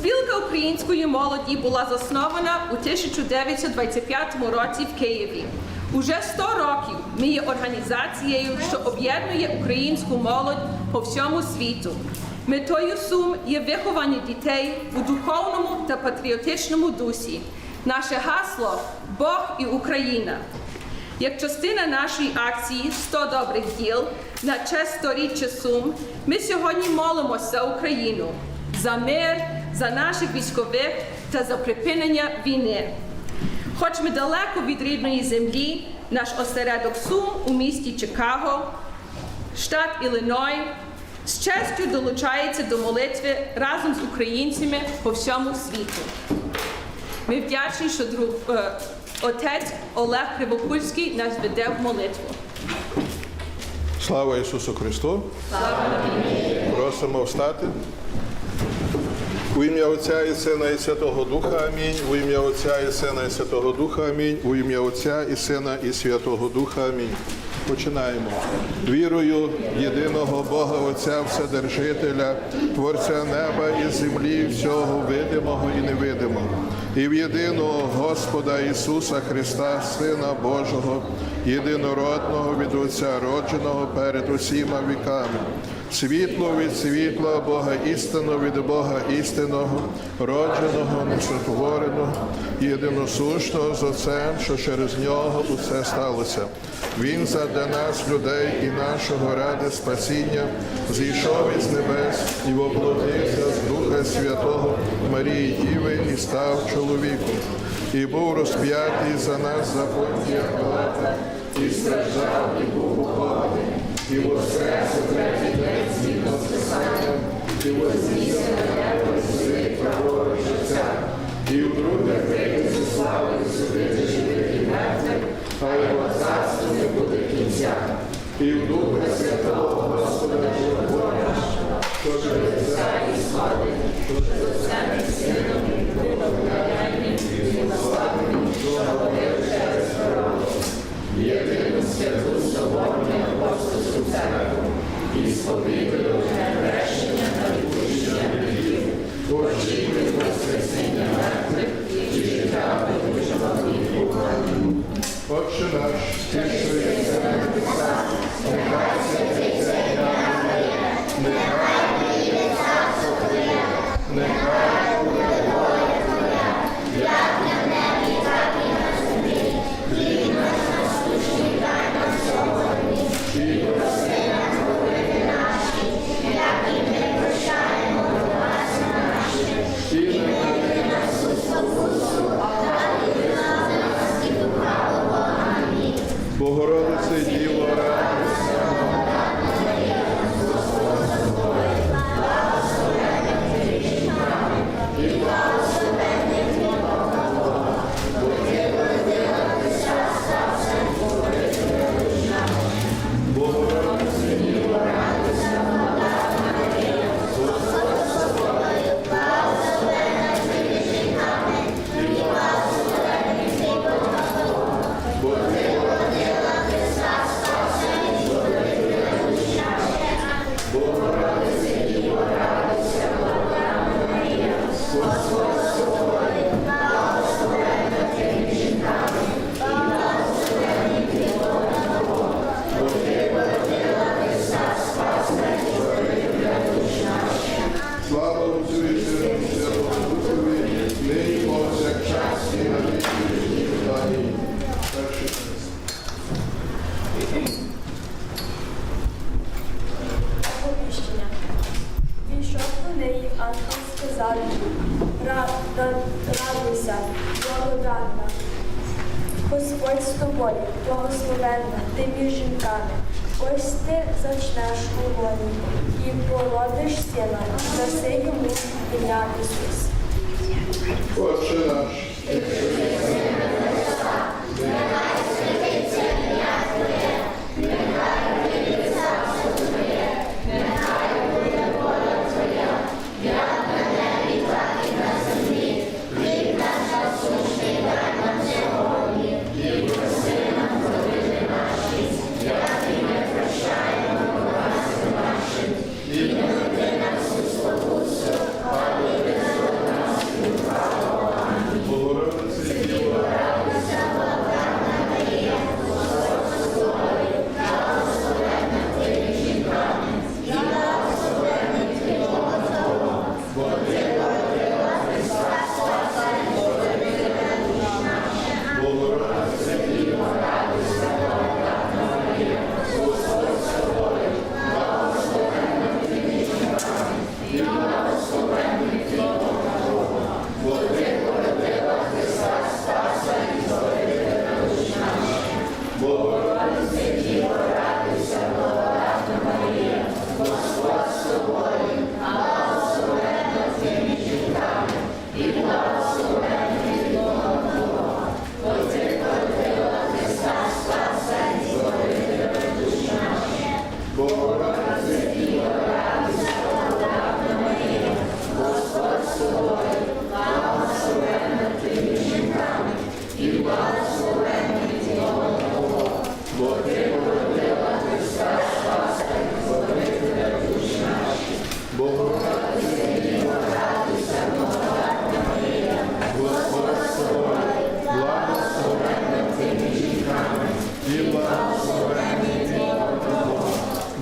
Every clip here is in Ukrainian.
Спілка української молоді була заснована у 1925 році в Києві. Уже 100 років ми є організацією, що об'єднує українську молодь по всьому світу. Метою сум є виховання дітей у духовному та патріотичному дусі. Наше гасло Бог і Україна. Як частина нашої акції «100 добрих діл на честь сторіччя Сум, ми сьогодні молимося за Україну, за мир, за наших військових та за припинення війни. Хоч ми далеко від рідної землі, наш осередок Сум у місті Чикаго, штат Іллиной, з честю долучається до молитви разом з українцями по всьому світу. Ми вдячні, що друг, е, отець Олег Кривопульський нас веде в молитву. Слава Ісусу Христу! Просимо встати. У ім'я Отця і Сина і Святого Духа Амінь. У ім'я Отця і Сина і Святого Духа Амінь. У ім'я Отця і Сина і Святого Духа Амінь. Починаємо. Вірою єдиного Бога Отця Вседержителя, Творця неба і землі, всього видимого і невидимого. І в єдиного Господа Ісуса Христа, Сина Божого, єдинородного від Отця, родженого перед усіма віками. Світло від світла, Бога істину від Бога істинного, родженого, несотвореного, єдиносушного з Отцем, що через нього усе сталося. Він задля нас, людей і нашого ради спасіння, зійшов із небес і воплотився з Духа Святого Марії Діви і став чоловіком. І був розп'ятий за нас за Понтія Пилата, і страждав, і був похований, Писанням, Бога.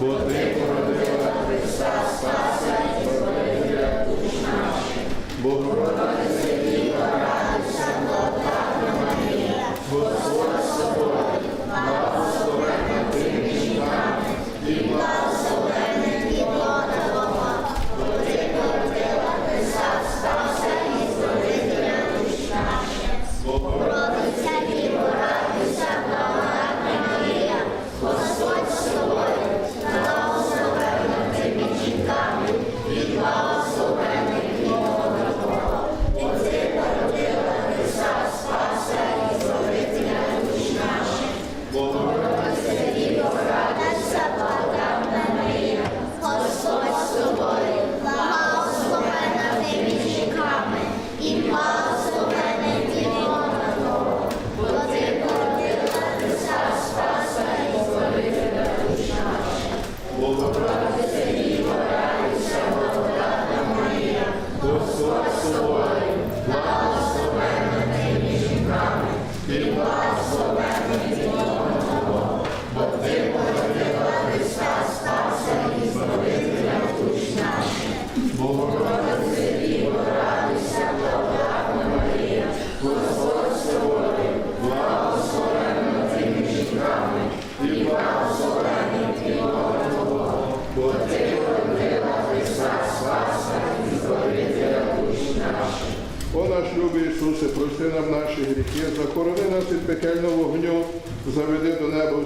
Господи,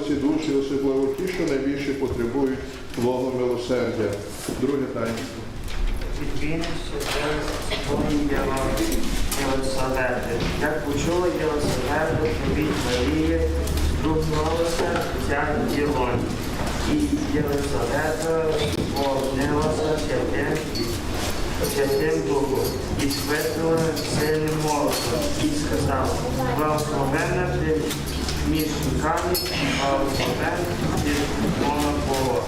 ці душі, особливо ті, що найбільше потребують Твого милосердя. Друге таїнство. Як почула Єлисавету, повіть Марії, здрухнулася ця. І Єлисавета повнилася святим Духом і спитала сильним молодом і сказав, благословенна ти Ms. Carly Powell is one for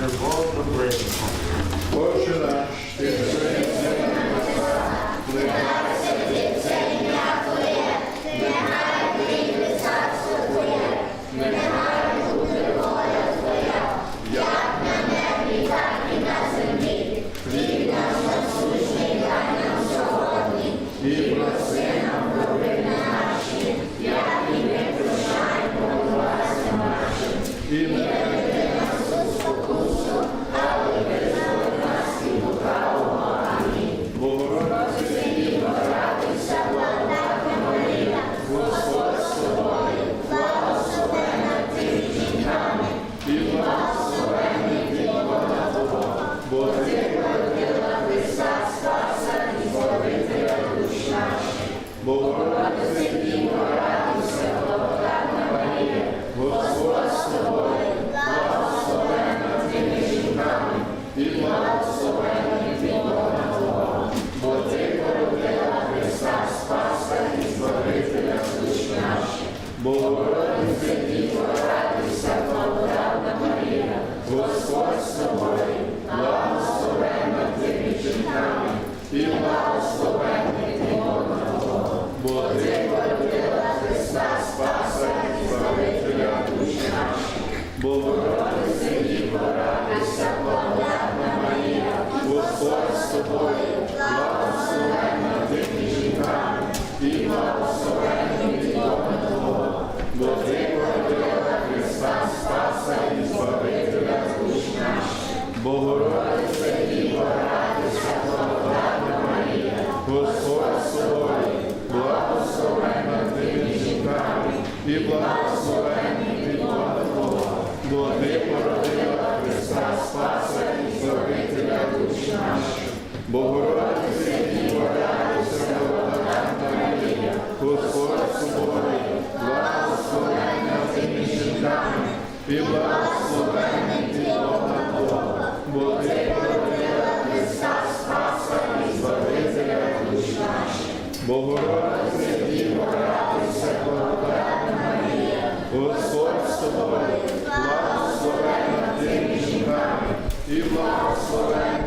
the vote of the president. Motion, I. pela і благословений ти Бога бо ти породила Христа Спаса і Збавителя душ наших. Богородиця Діво, радуйся, благодатна Марія, Господь з тобою, благословена ти між жінками, і благословена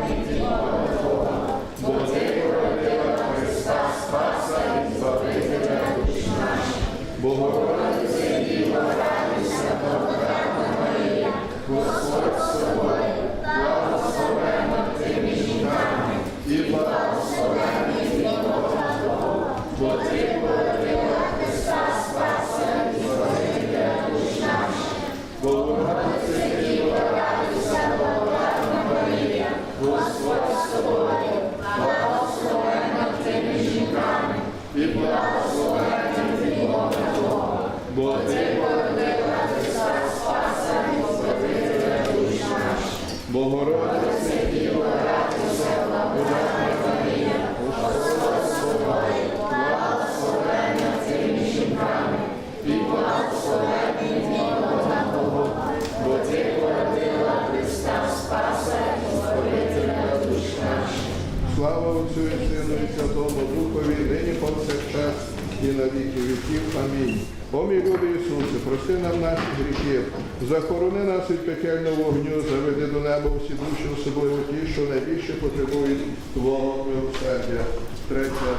Господи Ісусе, прости нам наші гріхи, захорони нас від пекельного вогню, заведи до неба всі душі, особливо ті, що найбільше потребують Твого милосердя. Третя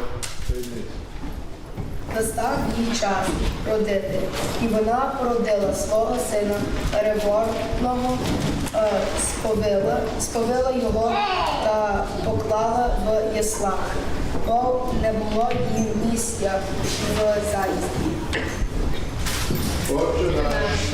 таємниця. Настав їй час родити, і вона породила свого сина переборного, е, сповила, сповила його та поклала в яслах, бо не було їм місця в зайсті. Ojcze nasz,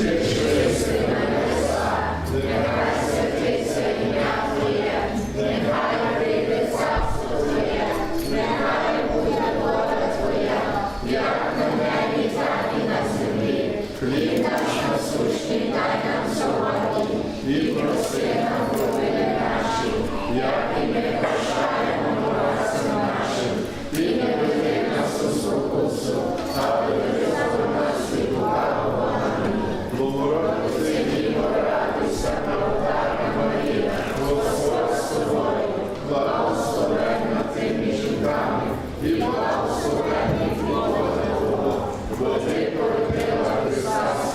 Божий породила Христа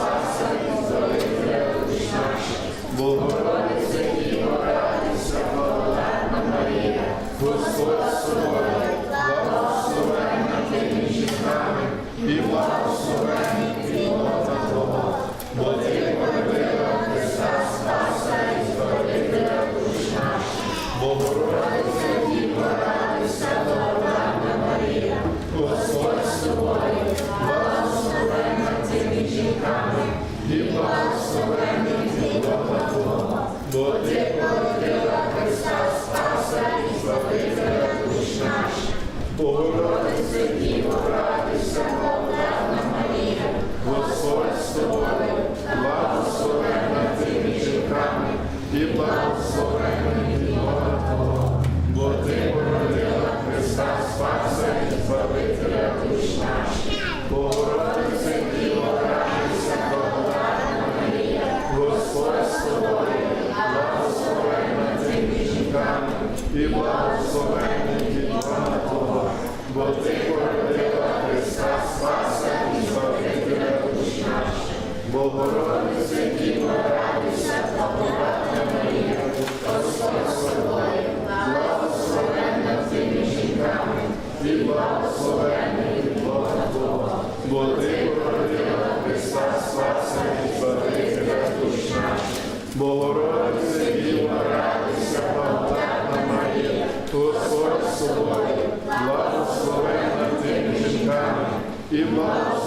surrender to the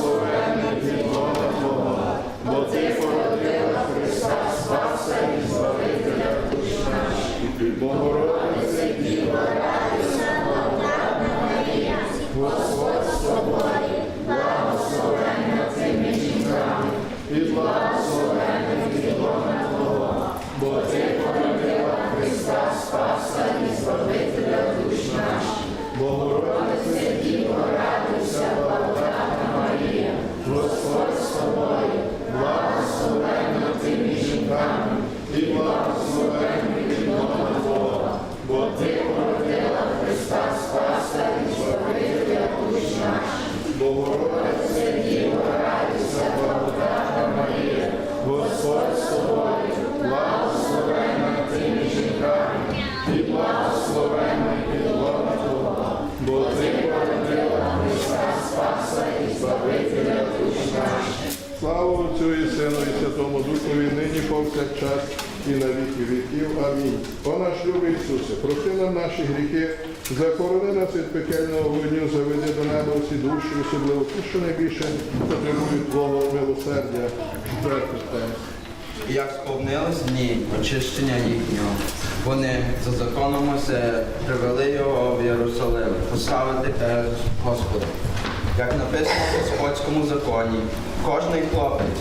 благословенний підлога Твого, бо Ти породила Христа, спаса і збавителя душ наших. Сину і Святому Духові, нині повсякчас і на віки віків. Амінь. О наш любий Ісусе, прости нам наші гріхи, захорони нас від пекельного вогню, заведи до неба усі душі, особливо ті, що найбільше потребують Твого милосердя. Четверте. Як сповнились дні очищення їхнього, вони за законом Мосе привели його в Єрусалим, поставити перед Господом. Як написано в Господському законі, кожний хлопець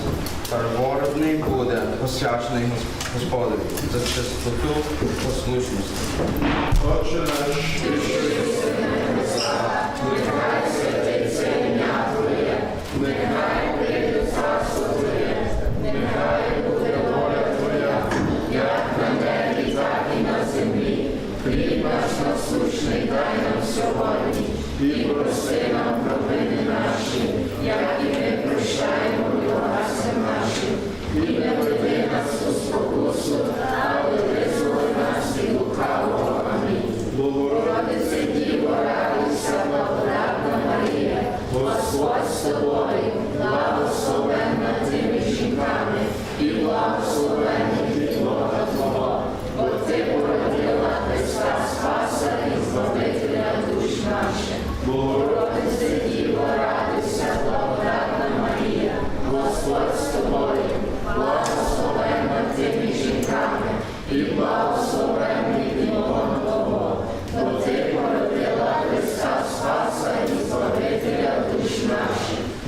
первородний буде посвячений Гос- Господові за чистоту послушності. Отже наш,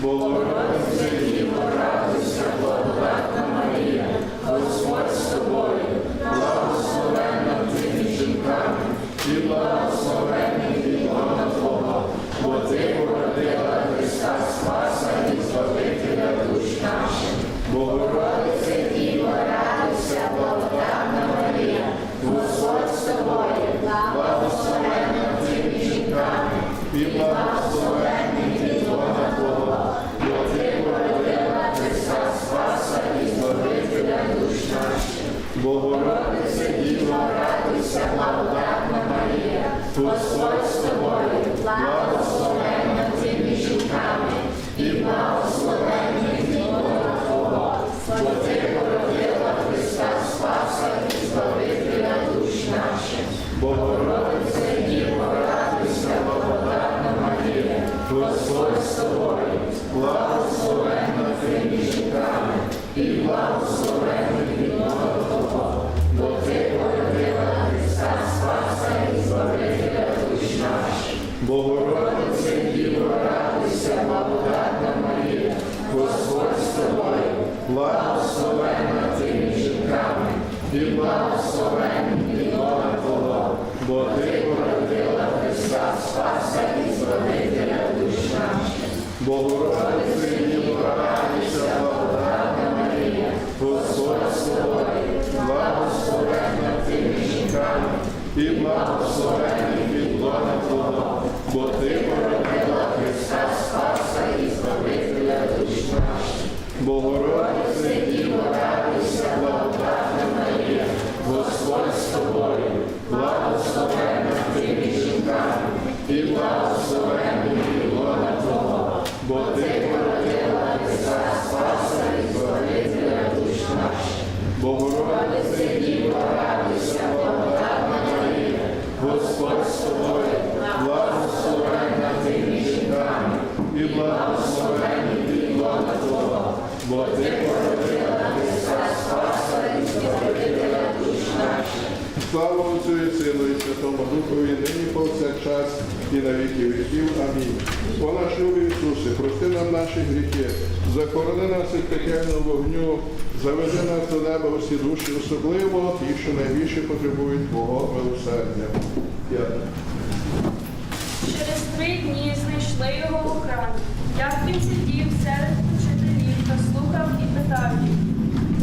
і наших. Богородице, Діво, радуйся, благодатна Марія, Господь з тобою, благословенна ти між жінками, і благословенний від лона Твого, бо ти породила Христа Спаса і Збавителя душ наших. Богородице, Діво, радуйся, благодатна Марія, Господь з тобою, благословенна ти між жінками, і благословенний від лона Твого, бо ти породила Христа Спаса і Збавителя душ наших. Богородице, Діво, радуйся, благодатна Марія, Господь з тобою, благословенна ти між жінками, і благословенний від лона Твого, бо ти породила Христа Спаса і Збавителя душ наших. Слава Отцю і Сину і Святому Духові, нині повсякчас і на віки віків. Амінь. О наш любий Ісусе, прости нам наші гріхи, захорони нас від пекельного вогню, заведи нас до неба усі душі, особливо ті, що найбільше потребують Твого милосердя. Через три дні знайшли його у храмі. Як він сидів серед учителів та слухав і питав їх.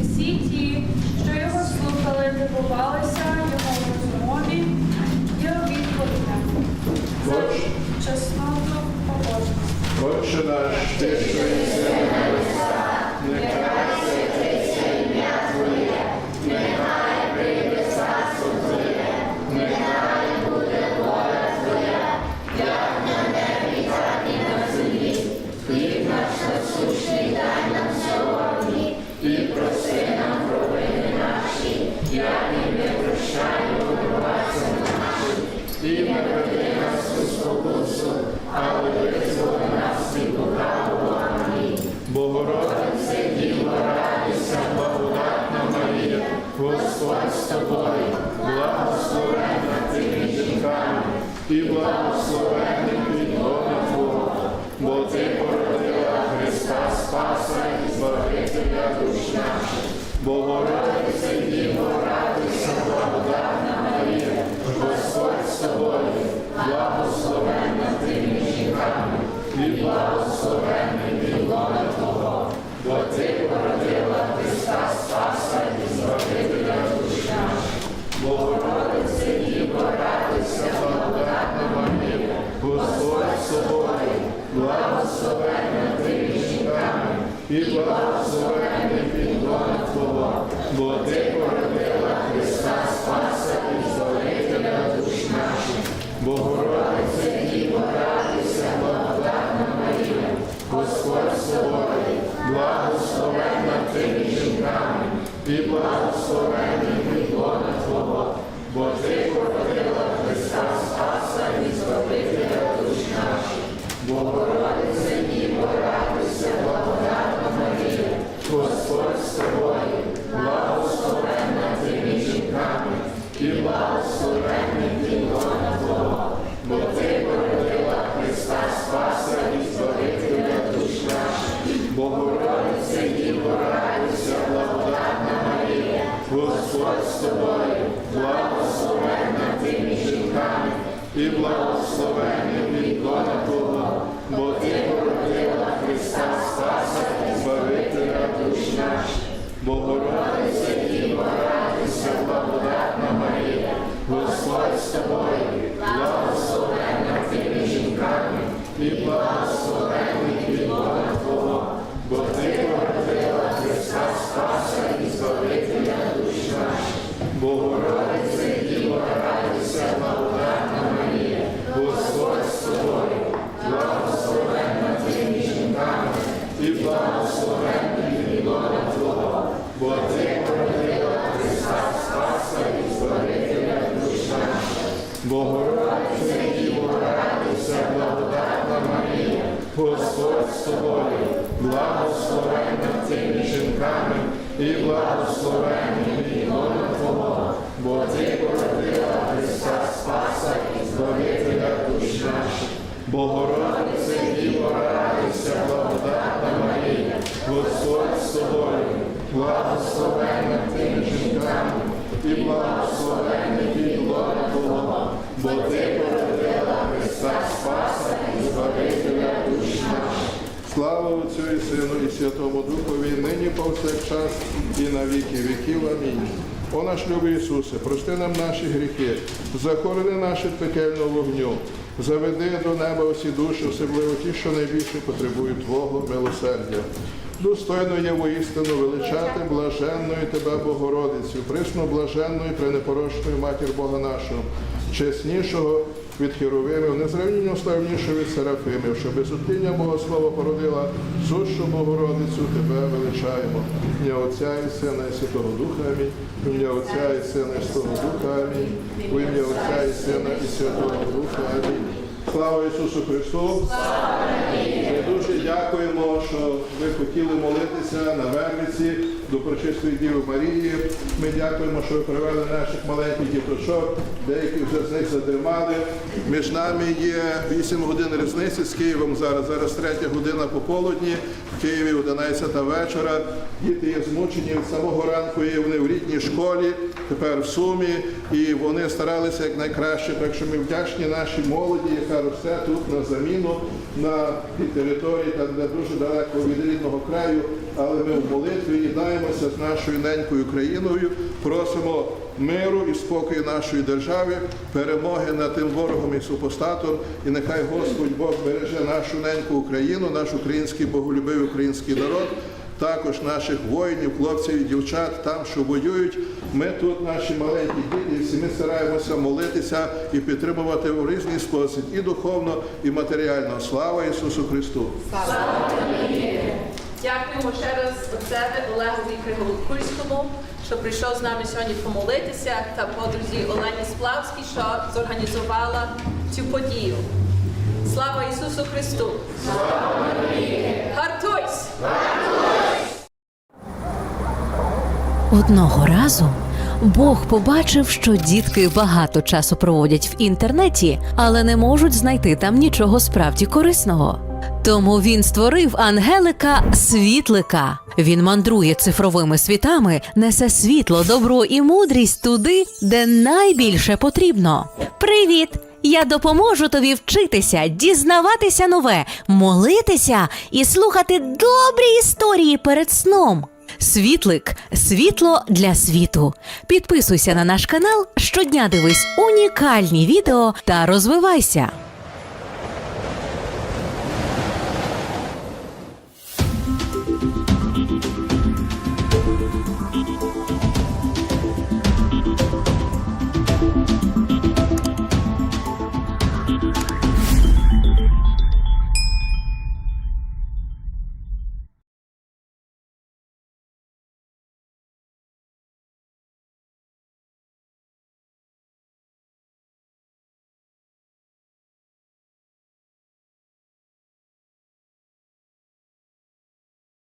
Усі ті, що його слухали, дивувалися його розмові, його відповідям. За Хоч. чесноту. Отче наш, ти, що єси Тобою, благословенна ти між жінками, і благословенний підлога Твого, бо ти породила Христа Спаса і Збавителя душ наших. Богородице, Діво, радуйся, благодатна Марія, Господь з тобою, благословенна ти між жінками, і благословенний підлога Твого, бо ти породила Христа Спаса і Збавителя душ наших. Богородице, Діво, радуйся, благодатна Марія, Господь з тобою, благословенна ти між жінками, і благословенний підлога Твого, бо ти породила Христа Спаса і Збавителя душ наших. Богородице, Богородице, Діво, радуйся, благодатна Марія, Господь з тобою, благословенна ти між жінками, і благословенний і благословенний підлога Твого, бо ти породила Христа Спаса і Збавителя душ наших. Богородице, Діво, радуйся, благодатна Марія, Господь з тобою, благословенна ти жінками, і благословенний підлога Твого, бо ти Слава Отцю і Сину і Святому Духові, нині повсякчас і на віки віків. Амінь. О наш любий Ісусе, прости нам наші гріхи, захорони наші пекельного вогню, заведи до неба усі душі, особливо ті, що найбільше потребують Твого милосердя. Достойно є воістину величати блаженною Тебе, Богородицю, присно блаженною, пренепорочною Матір Бога нашого, чеснішого від херовимів, незрівнянно славнішого від серафимів, що без утління Богослова породила сущу Богородицю, Тебе величаємо. Ім'я Отця і Сина і Святого Духа Амінь. Ім'я Отця і Сина і Святого Духа Амінь. В ім'я Отця і Сина і Святого Духа Амінь. Слава Ісусу Христу! Ми дуже дякуємо, що ви хотіли молитися на Вервиці до Пречистої Діви Марії. Ми дякуємо, що ви привели наших маленьких діточок, деякі вже з них задрімали. Між нами є 8 годин різниці з Києвом зараз. Зараз 3 година пополудні, в Києві 11 вечора. Діти є змучені від самого ранку, є вони в рідній школі, тепер в Сумі, і вони старалися як найкраще. Так що ми вдячні нашій молоді, яка росте тут на заміну на території, там де дуже далеко від рідного краю. Але ми в молитві єднаємося з нашою ненькою країною, просимо миру і спокою нашої держави, перемоги над тим ворогом і супостатом. І нехай Господь Бог береже нашу неньку Україну, наш український боголюбивий український народ також наших воїнів, хлопців і дівчат там, що воюють. Ми тут, наші маленькі діти, всі ми стараємося молитися і підтримувати в різний спосіб і духовно, і матеріально. Слава Ісусу Христу! Дякуємо ще раз отцеві Олегові Криголокульському, що прийшов з нами сьогодні помолитися, та подрузі Олені Сплавській, що зорганізувала цю подію. Слава Ісусу Христу! Гартуйсь! Одного разу Бог побачив, що дітки багато часу проводять в інтернеті, але не можуть знайти там нічого справді корисного. Тому він створив ангелика світлика. Він мандрує цифровими світами, несе світло, добро і мудрість туди, де найбільше потрібно. Привіт! Я допоможу тобі вчитися, дізнаватися нове, молитися і слухати добрі історії перед сном. Світлик світло для світу. Підписуйся на наш канал, щодня дивись унікальні відео та розвивайся.